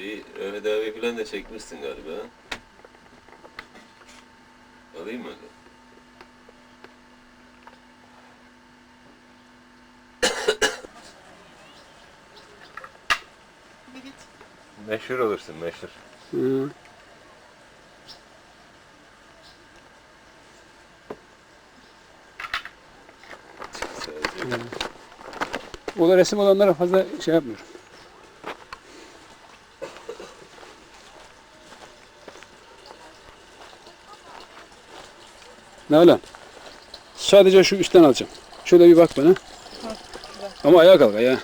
Şeyi, Mehmet abi falan da çekmişsin galiba. ha? Alayım mı? öyle? Meşhur olursun meşhur. Hı. O da resim olanlara fazla şey yapmıyorum. Nalan. Sadece şu üstten alacağım. Şöyle bir bak bana. Ama ayağa kalk ayağa.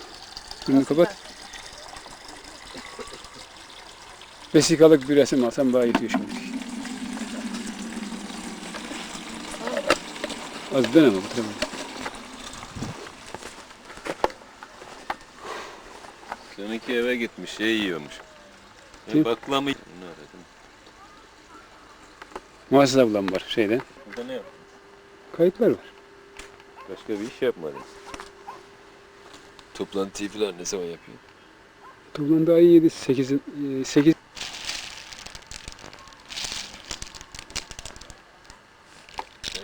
Önünü kapat. Vesikalık bir resim alsam daha yetiyor şimdi. Az dön ama bitiremedim. Seninki eve gitmiş şey yiyormuş. Kim? E, bakla mı? Bunu Muhasebe ablam var şeyde. Burada ne yaptın? Kayıtlar var. Başka bir iş yapmadın. Toplantıyı falan ne zaman yapıyor? Toplamda ayı 7, 8, 8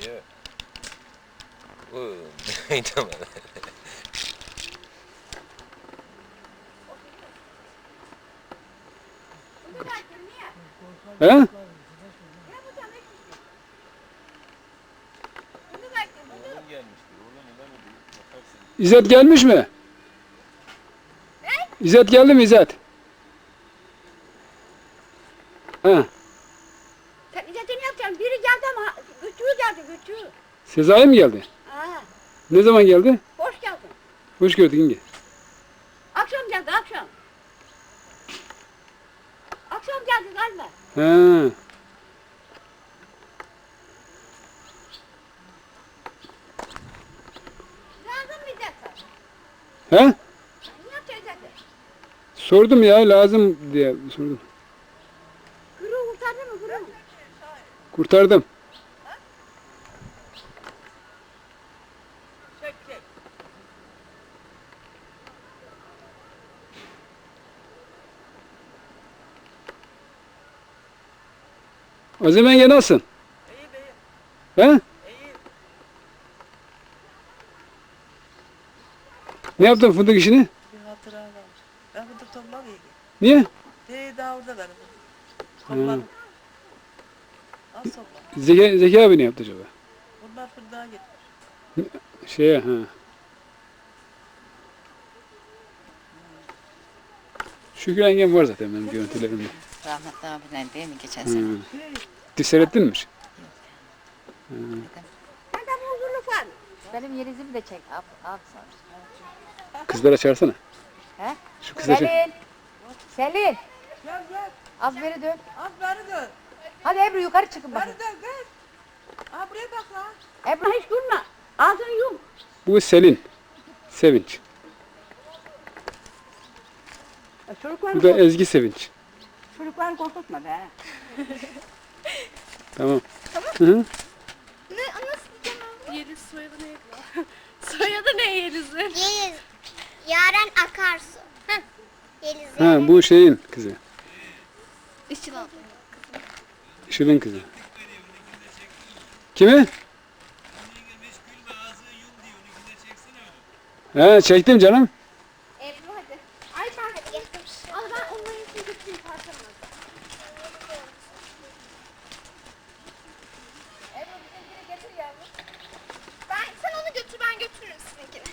Ya. Oo, tamam. He? Oğlum gelmiştir. Neden? Bakarsın. İzzet gelmiş mi? İzzet geldi mi İzzet? Ha, Sen İzzet'i ne yapacaksın? Biri geldi ama güçlü geldi güçlü. Sezai mi geldi? Ha, Ne zaman geldi? hoş geldin. Hoş gördük yenge. Akşam geldi akşam. Akşam geldi galiba. Ha, Lazım mı İzzet'e? he? Ne yapacaksın İzzet'e? Sordum ya lazım diye sordum. Kuru kurtardın mı kuru? Kurtardım. Azim yenge nasılsın? İyi. He? İyi. Ne yaptın fındık işini? Bir hatıra kalmış. Ben fındık toplamayayım. Niye? Te daha orada benim. Topladım. Az topladım. Zeki, Zeki abi ne yaptı acaba? Bunlar fındığa gitmiş. Şeye ha. Şükür yengem var zaten benim görüntülerimde. Rahmetli abiden değil mi geçen sene? Di- Seyrettin mi? Var. Benim Yeliz'imi de çek. Ab, ab. Kızlara çağırsana. He? Şu kızlara çağır. Selin. Gel gel. Az beri dön. Az beni dön. Hadi Ebru yukarı çıkın bakın. Beni dön gel. Aa buraya bak lan. Ebru. Hiç gülme. Ağzını yum. Bu Selin. Sevinç. Çocukları, Bu da Ezgi Sevinç. çocukları korkutma be. Tamam. Hı -hı. Yeliz soyadı neydi? soyadı ne Yeliz'in? Yeliz. Yaren Akarsu. Ha, bu şeyin kızı. İşçil abla. Işıl'ın kızı. Kimi? He çektim canım. Ebru hadi. Ay ben hadi. Al ben onların için gittim parçamı. Ebru bizimkini getir yavrum. Ben, sen onu götür ben götürürüm sizinkini.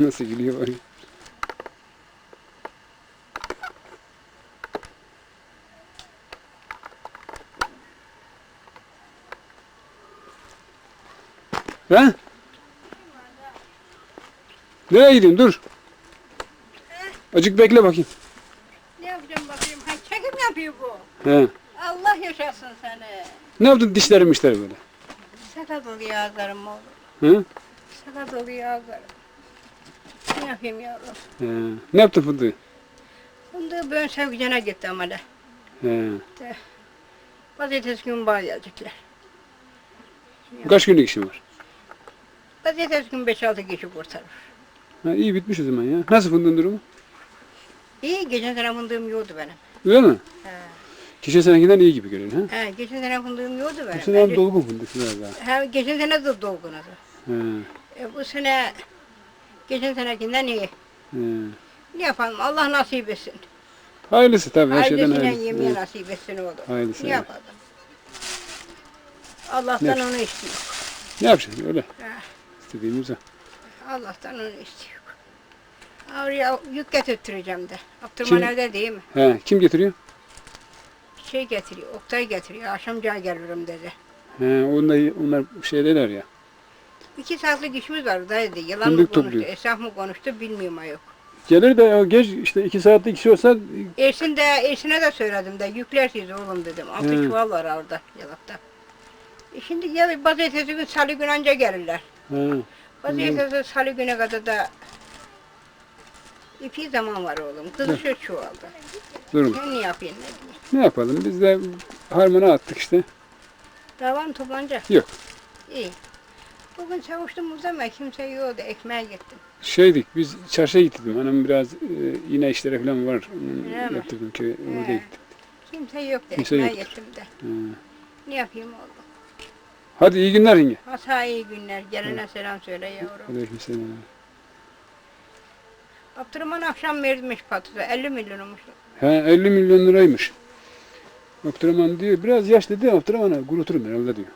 Nasıl gülüyor bak. Ha? Nereye gidiyorsun? Dur. Acık bekle bakayım. Ne yapacağım bakayım? Ha, çekim yapıyor bu. He. Allah yaşasın seni. Ne yaptın dişlerim işleri böyle? Sakat oluyor ağızlarım oğlum. Hı? Sakat oluyor ağızlarım. Ne yapayım yavrum? He. Ne yaptın fındığı? Bunda ben sevgicene gitti ama da. He. Pazartesi günü bağlayacaklar. Kaç günlük işin var? Pazartesi günü 5-6 kişi kurtarır. Ha, iyi bitmiş o zaman ya. Nasıl fındığın durumu? İyi geçen sene fındığım yoktu benim. Öyle mi? He. Geçen senekinden iyi gibi görünüyor. Ha? He, geçen sene fındığım yoktu benim. sene hem Ben- dolgun fındık biraz daha. He, geçen sene de dolgun adı. He, E, bu sene geçen senekinden iyi. he. Ne yapalım Allah nasip etsin. Hayırlısı tabii her şeyden Ailesine hayırlısı. yemeğe Evet. nasip etsin oğlum. Hayırlısı. Ne evet. yapalım? Allah'tan Ne? onu istiyor. Ne yapacaksın öyle? He. İstediğimiz o. Allah'tan onu istiyor. Oraya yük getirttireceğim de. Abdurrahman Kim? evde değil mi? He, kim getiriyor? Şey getiriyor, Oktay getiriyor. Akşamca gelirim dedi. He, onlar, onlar şey derler ya. İki saatlik işimiz var dayı dedi. Yalan mı Fındık konuştu, topluyor. esnaf mı konuştu bilmiyorum ha yok. Gelir de o geç işte iki saatlik iş olsa Ersin de, Ersin'e de söyledim de yüklersiniz oğlum dedim. Altı Hı. çuval var orada yalakta. E şimdi ya pazartesi gün salı gün anca gelirler. he, Pazartesi salı güne kadar da ipi zaman var oğlum. Kızışır çuvalda. durun. Ben ne yapayım ne diyeyim. Ne yapalım? Biz de harmana attık işte. Davam toplanacak. Yok. İyi. Bugün çalıştım ama kimse yoktu. Ekmeğe gittim. Şeydik biz çarşıya gittik. Hanım biraz e, yine işleri falan var. Öyle? Yaptırdım ki orada gittik. Kimse yoktu. Kimse Ekmeğe yoktur. gittim de. He. Ne yapayım oğlum. Hadi iyi günler yenge. Hata iyi günler. Gelene selam söyle yavrum. Aleykümselam. Abdurrahman akşam vermiş patates. 50 milyonmuş. He 50 milyon liraymış. Abdurrahman diyor biraz yaş dedi Abdurrahman'a kuruturum herhalde diyor.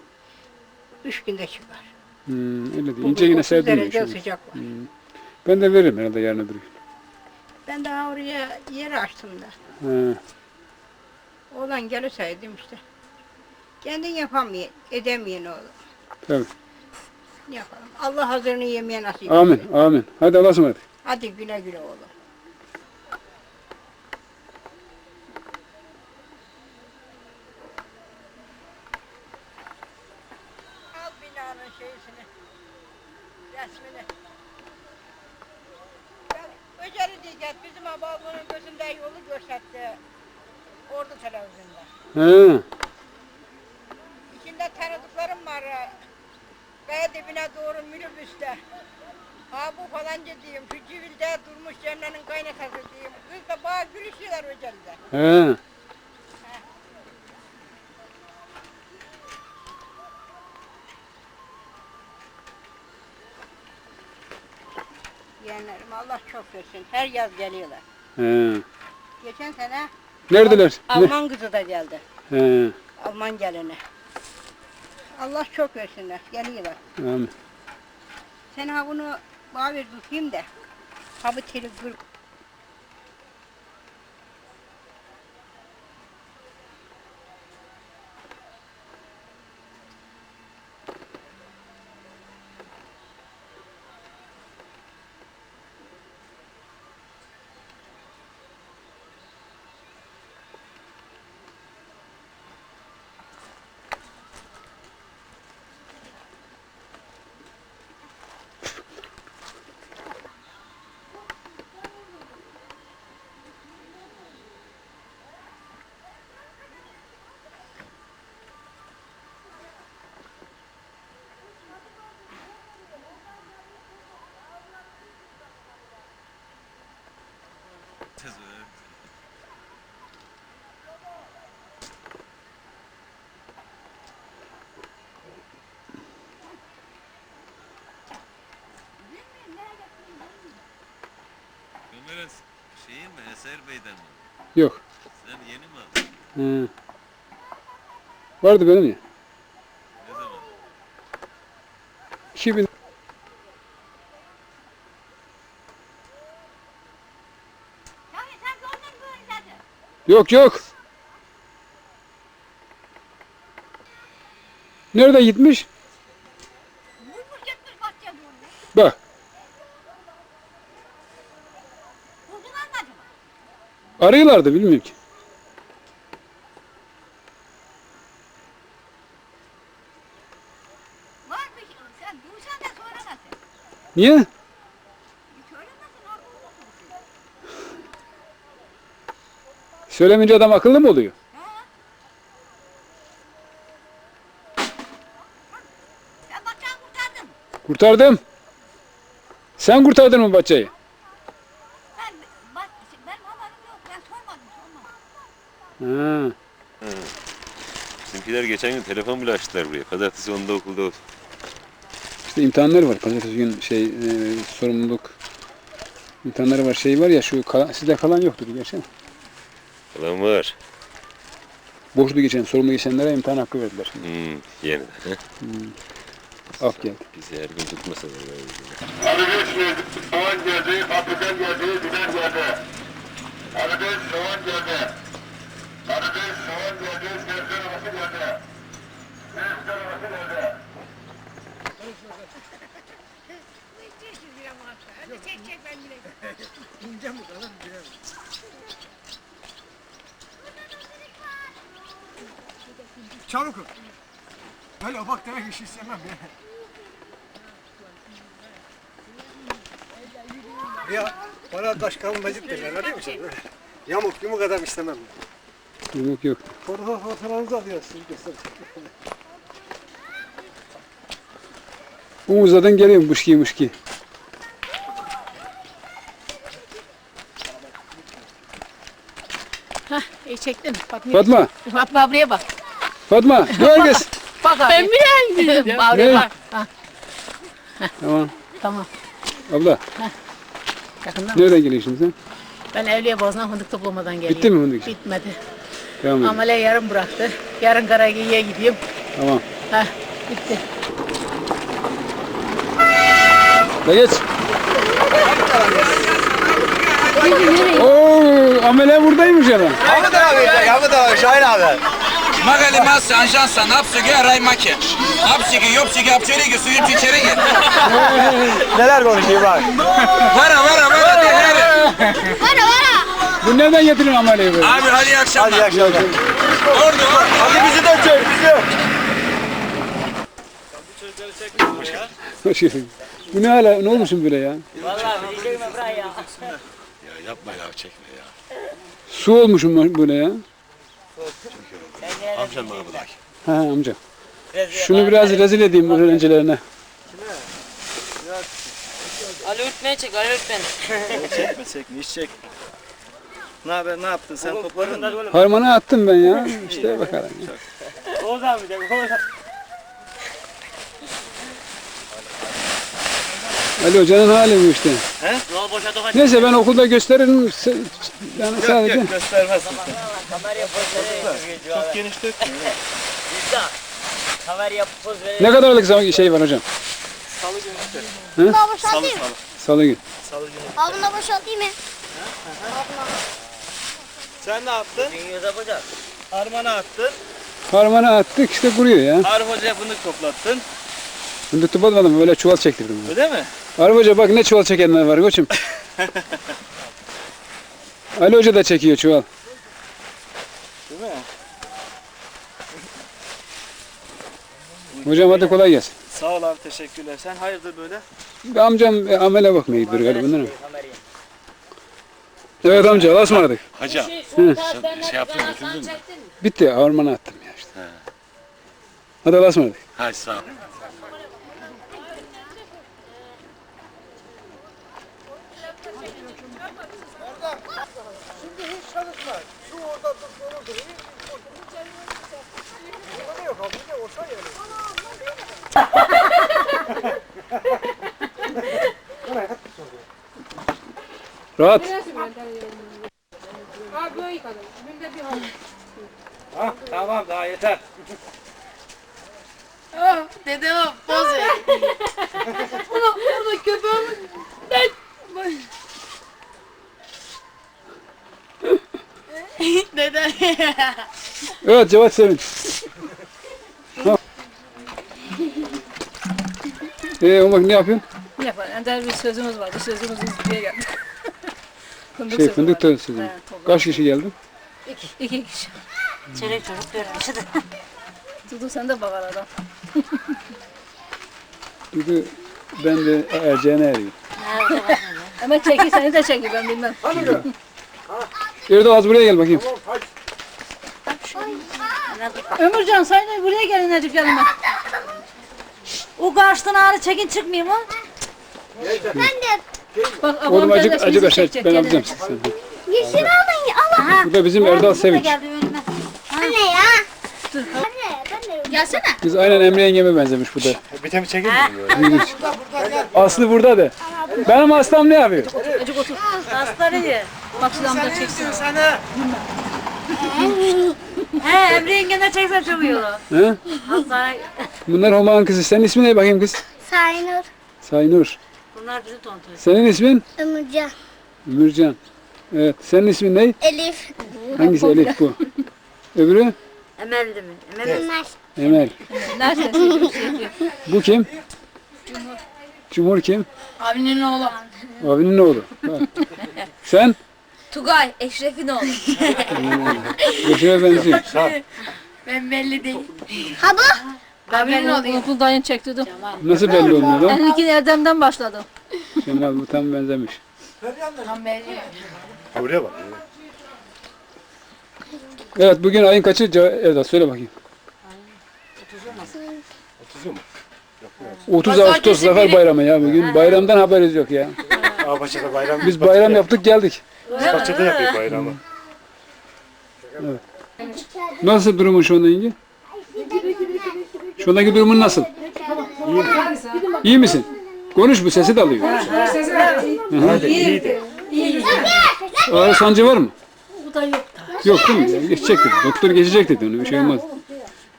Üç günde çıkar. Hmm, öyle. Bugün İnce yine 30 sevdim derece şimdi. sıcak var. Hmm. Ben de veririm herhalde yarın öbür gün. Ben daha oraya yer açtım da. He. Oğlan gelirseydim işte. Kendin yapamayan, edemeyen oğlum. Tabii. Ne yapalım? Allah hazırını yemeye nasip Amin, etsin. amin. Hadi Allah'a ısmarladık. Hadi güle güle oğlum. Ben Öceri diyeceğiz. Bizim babamın gözünde yolu gösterdi. Ordu televizyonda. He. İçinde tanıdıklarım var. Kaya dibine doğru minibüste. Ha bu falanca diyeyim. Şu civilde durmuş Cemre'nin kaynatası diyeyim. Kız da bana gülüşüyorlar Öceri'de. He. Versin. Her yaz geliyorlar. He. Geçen sene Neredeler? Ne? Alman kızı da geldi. He. Alman gelini. Allah çok versinler. Geliyorlar. Amin. Sen ha bunu bana ver tutayım da. Ha bu teli kır. Ömer'in şeyin mi? Eser Bey'den mi? Yok. Sen yeni mi aldın? He. Vardı benim ya. Ne zaman? 2000 Tabii sen de ondan böyle zaten. Yok yok. Nerede gitmiş? Bak. Buldular mı acaba? Arıyorlardı bilmiyorum ki. Niye? Söylemeyince adam akıllı mı oluyor? Kurtardım. Sen kurtardın mı bahçeyi? Bak, benim haberim yok. Ben sormadım, sormadım. Ha. Bizimkiler geçen gün telefon bile açtılar buraya. Pazartesi onda okulda ol. İşte imtihanları var. Pazartesi gün şey e, sorumluluk imtihanları var. Şey var ya şu kalan, sizde kalan yoktur geçen. Falan var. Boşlu geçen, sorumlu geçenlere imtihan hakkı verdiler. Hmm, yeniden. he? Af geldi. Bizi her gün tutmasalar. böyle. Patates geldi, soğan geldi, patlıcan geldi, biber geldi. Patates, soğan geldi. Patates, soğan geldi, sebze arabası geldi. Sebze arabası geldi. Hadi çek çek ben bile. Çabuk ol. Böyle ufak demek iş istemem ya. Ya bana taş kalmacık derler öyle mi sen? Yamuk yumuk adam istemem. Yok yok. Fotoğraf fotoğrafınızı alıyorsunuz. Umuzlardan geliyor mışki mışki. İyi çektin. Fatma. Fatma, Fatma buraya bak. Fatma, gel kız. Bak abi. Ben mi Ne? Buraya bak. Ha, Tamam. tamam. Abla, Yakından. nereden geliyorsun sen? Ben Evliya Boğazı'ndan fındık toplamadan geliyorum. Bitti mi fındık işi? Bitmedi. Tamam. Amele yarım bıraktı. Yarın Karagiye'ye gidiyorum. Tamam. Ha, bitti. Da geç. Oo, amele buradaymış adam. Ahmet abi, Ahmet abi, Şahin abi. Magali masa anjansa napsugi araymaki. Napsugi yopsugi apçörigi suyun çiçerigi. Neler konuşuyor bak. Vara vara vara diyelim. Vara vara. Bu nereden getirin ameleyi böyle? Abi hadi iyi akşamlar. Hadi iyi akşamlar. Ordu ordu. Hadi bizi de çek, bizi. Bu ne hala, ne olmuşsun böyle ya? Ya yapma ya çekme ya. Su olmuşum böyle ya. Amcan bana bırak. Ha amca. Şunu biraz rezil edeyim öğrencilerine. Ali Ürtmen'i çek, Ali Ürtmen. Çekme çekme, iş çek. Ne haber, ne yaptın sen topladın mı? Harmana attım ben ya. İşte bakalım. ya. Ali Hoca'nın hali bu işte. He? Neyse ben okulda gösteririm. Yani sadece. Yok göstermezsin sen. Çok geniş dökme. Ne kadarlık zaman şey var hocam? Daha boşaltayım mı? Salı gün. Al bunu da boşaltayım mı? Sen ne yaptın? Harmana attın. Harmana attık işte kuruyor ya. Arif Hoca'ya fındık toplattın. Fındık topladım böyle çuval çektirdim. Öyle mi? Ali Hoca bak ne çuval çekenler var koçum. Ali Hoca da çekiyor çuval. Değil mi? Hocam hadi kolay gelsin. Sağ ol abi teşekkürler. Sen hayırdır böyle? Bir amcam e, amele bakmaya gidiyor galiba değil mi? Evet amca Allah'a ısmarladık. Hacı Hı. sen şey yaptın götürdün mü? Bitti harmana attım ya işte. Hadi Allah'a ısmarladık. Hadi sağ ol. Şimdi hiç çalışma. Şu orada dur, doğru dur. Burada yok abi, bir de olsa yani. Rahat. Ha, tamam daha yeter. Dede o poz ver. Ulan orada köpeğim. Ben. Dede. Evet Cevat Sevinç. Ha. Ee bak ne yapıyorsun? Ne yapalım? Ender bir sözümüz vardı. Sözümüzü diye geldik. Fındık Şey fındık tozu. Toplam. Kaç kişi geldi? İki, iki kişi. Çelik çocuk dört kişi de. Tutu sen de bakar adam. Dedi ben de erceğine eriyor. Ama çeki seni de çeki ben bilmem. Erdoğan az buraya gel bakayım. Ömürcan sen de buraya gelin Necip yanıma. O karşıdan ağrı çekin çıkmayayım mı? Ben de. Bak ablam Oğlum acık kardeş acık bizi aşağı çekecek ben alacağım sizi. Yeşil alın ya. Allah. Bu da bizim Erdal Sevinç. Anne ya. Anne ben de. Gelsene. Biz aynen Emre yengeme benzemiş bu da. Bir tane çekeyim mi? İlginç. Aslı burada de. Benim hastam ne yapıyor? Acık otur. Asları ye. Bak şu damda çeksin. Sana. He Emre yengene çeksen çok iyi olur. He? Hastane. Bunlar Homa'nın kızı. Senin ismin ne bakayım kız? Saynur. Saynur. Bunlar bizim tontoy. Senin ismin? Ömürcan. Ümürcan. Evet. Senin ismin ne? Elif. Hangisi Elif bu? Öbürü? Emel'di mi? Emel Ömer. Emel. nerede? Bu kim? Cumhur kim? Abinin oğlu. Abinin oğlu. Bak. Sen? Tugay, Eşref'in oğlu. Yaşına benziyor. Ben belli değil. Ha bu. Abinin oğlu. Okuldan yeni çektirdim. Nasıl belli olmuyor lan? Ben ilkin Erdem'den başladım. Kemal bu tam benzemiş. Buraya bak. Evet bugün ayın kaçı? Erdal söyle bakayım. 30 Ağustos Zafer Bayramı ya bugün. Bayramdan haberiz yok ya. Ağapaça'da bayram. Biz bayram yaptık geldik. Biz bahçede yapıyoruz bayramı. Nasıl durumun şu anda yenge? Şu andaki durumun nasıl? İyi misin? Konuş bu sesi de alıyor. Hadi iyiydi. Ağrı sancı var mı? Bu da yok. Yok değil mi? Geçecek dedi. Doktor geçecek dedi onu. Bir şey olmaz.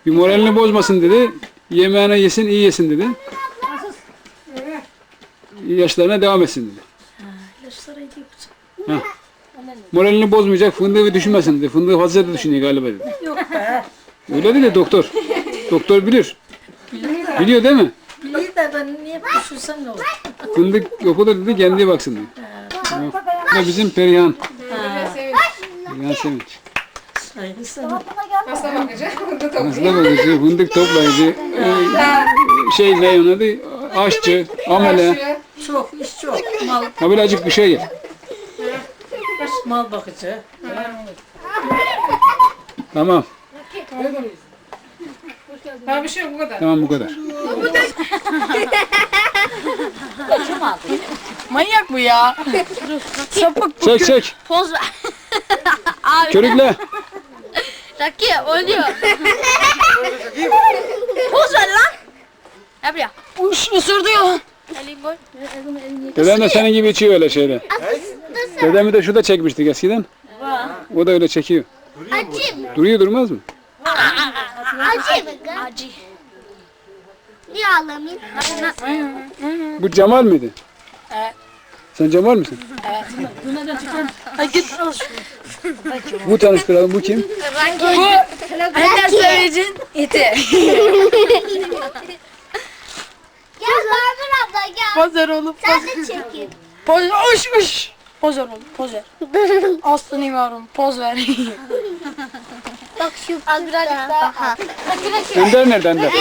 Bir moralini bozmasın dedi. Yemeğine yesin, iyi yesin dedi. Yaşlarına devam etsin dedi. Ha. Moralini bozmayacak, fındığı düşünmesin dedi. Fındığı fazla da düşünüyor galiba dedi. Yok be. Öyle dedi doktor. Doktor bilir. Biliyor değil mi? İyi de ben niye düşünsem ne olur? Fındık yok o da dedi kendine baksın dedi. Bu da bizim Perihan. Perihan Sevinç. Saygısına. Nasıl da bakıcı, fındık toplayıcı, e, şey ne onun adı, aşçı, amele. Çok, iş çok. Mal, Ha böyle acık bir şey gel. mal bakıcı. Tamam. Ha bir şey yok bu kadar. Tamam bu kadar. Manyak bu ya. Sapık Çek çek. Poz ver. Körükle. Raki oynuyor. Poz ver lan. Yap ya. Uş ısırdı ya. Elin boy. Dedem de senin gibi içiyor öyle şeyler. Dedemi de şurada çekmiştik eskiden. O da öyle çekiyor. Acı mı? Duruyor durmaz mı? Acı mı? Acı. Niye ağlamayayım? Bu Cemal mıydı? Evet. Sen Cemal misin? Ay git al şunu. Bu tanıştıralım. Bu kim? Ender söyleyeceksin. Eti. Gel Barbur abla gel. Pozer oğlum. Sen de çekin. Poz, uş uş. Pozer oğlum, pozer. Aslanım yavrum, poz ver. Bak şu az birazcık daha. Ender nerede Ender?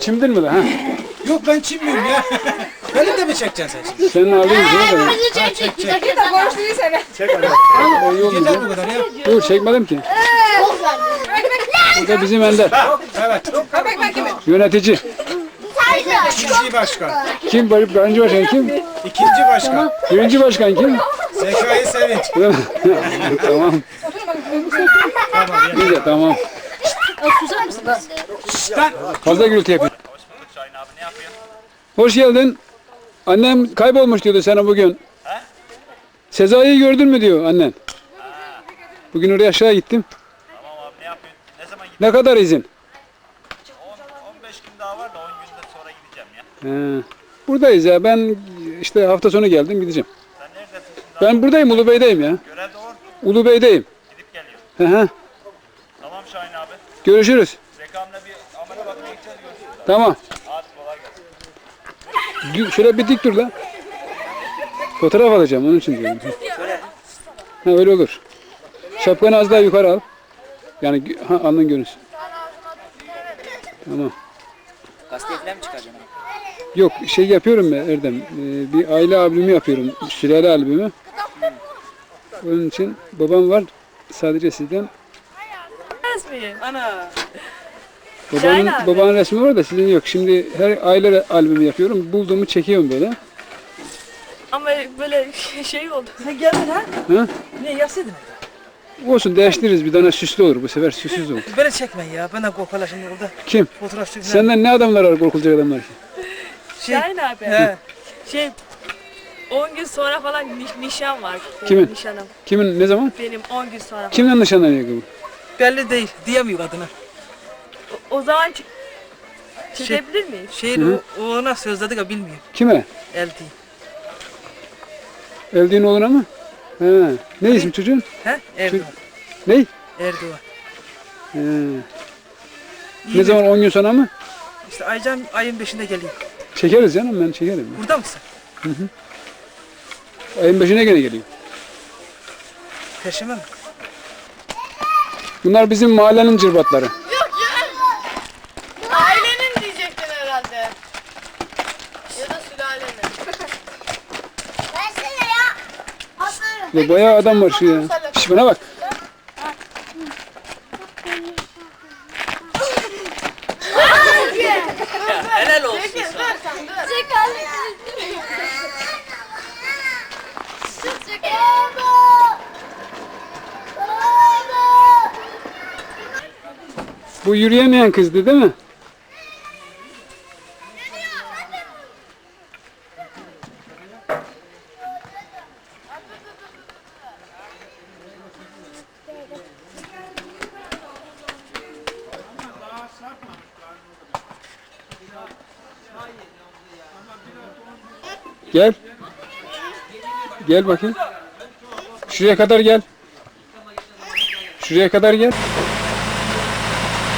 Çimdin mi lan? Ha? Yok ben çinmiyorum ya. Beni de mi çekeceksin sen şimdi? Senin aldığın şey de. Çek çek. Çek hadi. O iyi olmuş Yeter ya. bu kadar ya. Dur çekmedim ki. Bu da bizim Ender. Evet. Yönetici. İkinci başkan. Kim? Birinci başkan kim? İkinci başkan. Birinci başkan kim? Zekai Sevinç. tamam. İyi de tamam. Fazla gürültü yapıyor. Hoş geldin. Annem kaybolmuş diyordu sana bugün. Sezai'yi gördün mü diyor annen. Bugün oraya aşağı gittim. Tamam abi ne yapıyorsun? Ne zaman gideceksin? Ne kadar izin? 15 gün daha var da 10 günde sonra gideceğim ya. He. Buradayız ya. Ben işte hafta sonu geldim gideceğim. Sen neredesin şimdi? Ben buradayım Ulubey'deyim ya. Görevde or. Ulubey'deyim. Gidip geliyor. Hı hı. Tamam Şahin abi. Görüşürüz. Zekamla bir amele bakmaya gideceğiz görüşürüz. Tamam. Hadi kolay gelsin. Dü- Şöyle bir dik dur lan. Fotoğraf alacağım onun için diyorum. Ha öyle olur. Şapkanı az daha yukarı al. Yani ha, alnın görünsün. Tamam. Gazete falan mı çıkaracaksın? Yok şey yapıyorum ya Erdem. Ee, bir aile albümü yapıyorum. Sülale albümü. Onun için babam var. Sadece sizden. Ana. Babanın, Şahin abi. babanın resmi var da sizin yok. Şimdi her aile albümü yapıyorum. Bulduğumu çekiyorum böyle. Ama böyle şey oldu. Sen geldin ha? Ha? Ne yasaydın? Olsun değiştiririz. Bir tane süslü olur. Bu sefer süslüz olur. Beni çekmeyin ya. Ben de korkarlar şimdi orada. Kim? Fotoğraf çekmem. Senden ne adamlar var korkulacak adamlar ki? Şey, Şahin abi. He. Şey 10 gün sonra falan niş- nişan var. Benim Kimin? Nişanım. Kimin ne zaman? Benim 10 gün sonra. Kimden nişanlanıyor bu? Belli değil. Diyemiyor kadına. O, zaman ç- çekebilir miyiz? Şey hı. o, o ona sözledik ya bilmiyor. Kime? Eldi. Eldiğin oğluna mı? He. Ne ismi çocuğun? He? Erdoğan. Ne? Erdoğan. He. Ne zaman 10 gün sonra mı? İşte Aycan ayın 5'inde geliyor. Çekeriz canım ben çekerim. Burada mısın? Hı hı. Ayın 5'ine gene geliyor. Perşembe mi? Bunlar bizim mahallenin cırbatları. Yok ya. Ailenin diyecektin herhalde. Ya da sülalenin. Versene ya. Ya bayağı adam var şu ya. Şş bana bak. Helal olsun. Çek Bu yürüyemeyen kızdı değil mi? Gel. Gel bakayım. Şuraya kadar gel. Şuraya kadar gel.